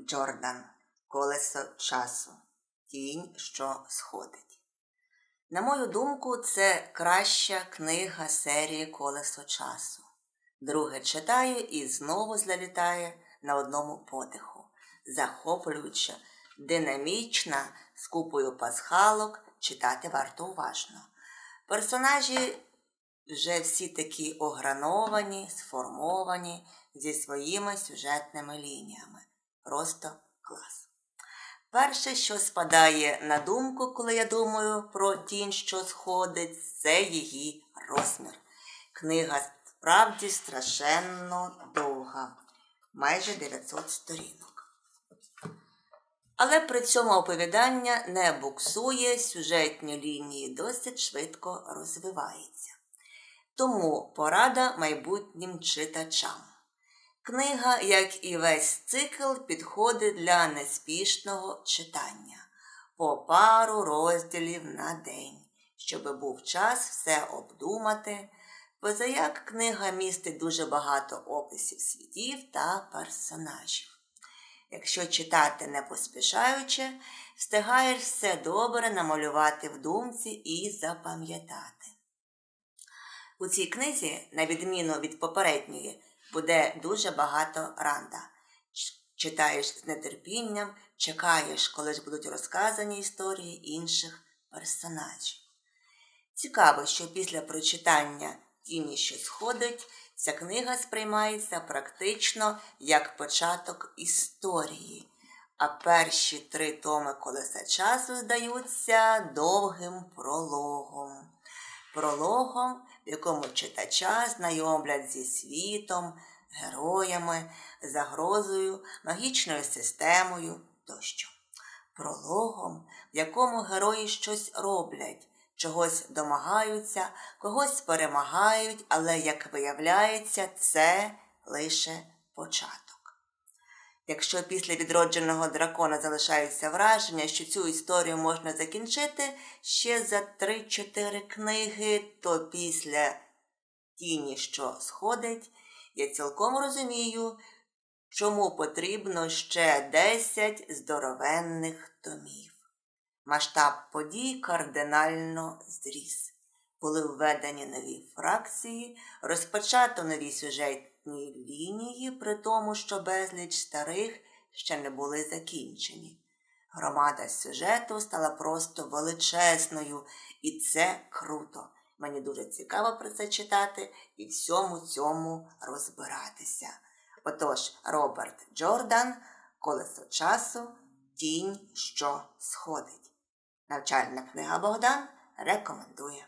Джордан Колесо часу. Тінь, що сходить. На мою думку, це краща книга серії Колесо часу. Друге читаю і знову залітає на одному подиху. Захоплююча, динамічна, з купою пасхалок читати варто уважно. Персонажі вже всі такі ограновані, сформовані зі своїми сюжетними лініями. Просто клас. Перше, що спадає на думку, коли я думаю про тінь, що сходить, це її розмір. Книга справді страшенно довга, майже 900 сторінок. Але при цьому оповідання не буксує, сюжетні лінії досить швидко розвиваються. Тому порада майбутнім читачам. Книга, як і весь цикл, підходить для неспішного читання по пару розділів на день, щоб був час все обдумати, позаяк книга містить дуже багато описів світів та персонажів. Якщо читати не поспішаючи, встигаєш все добре намалювати в думці і запам'ятати. У цій книзі, на відміну від попередньої, буде дуже багато ранда. Читаєш з нетерпінням, чекаєш, коли ж будуть розказані історії інших персонажів. Цікаво, що після прочитання тіні, що сходить, ця книга сприймається практично як початок історії, а перші три томи колеса часу здаються довгим прологом. Прологом, в якому читача знайомлять зі світом, героями, загрозою, магічною системою тощо. Прологом, в якому герої щось роблять, чогось домагаються, когось перемагають, але, як виявляється, це лише початок. Якщо після відродженого дракона залишаються враження, що цю історію можна закінчити ще за 3-4 книги, то після тіні, що сходить, я цілком розумію, чому потрібно ще 10 здоровенних томів. Масштаб подій кардинально зріс. Були введені нові фракції, розпочато нові сюжетні лінії, при тому, що безліч старих ще не були закінчені. Громада сюжету стала просто величезною, і це круто. Мені дуже цікаво про це читати і всьому цьому розбиратися. Отож, Роберт Джордан, Колесо часу, Тінь, що сходить. Навчальна книга Богдан рекомендує.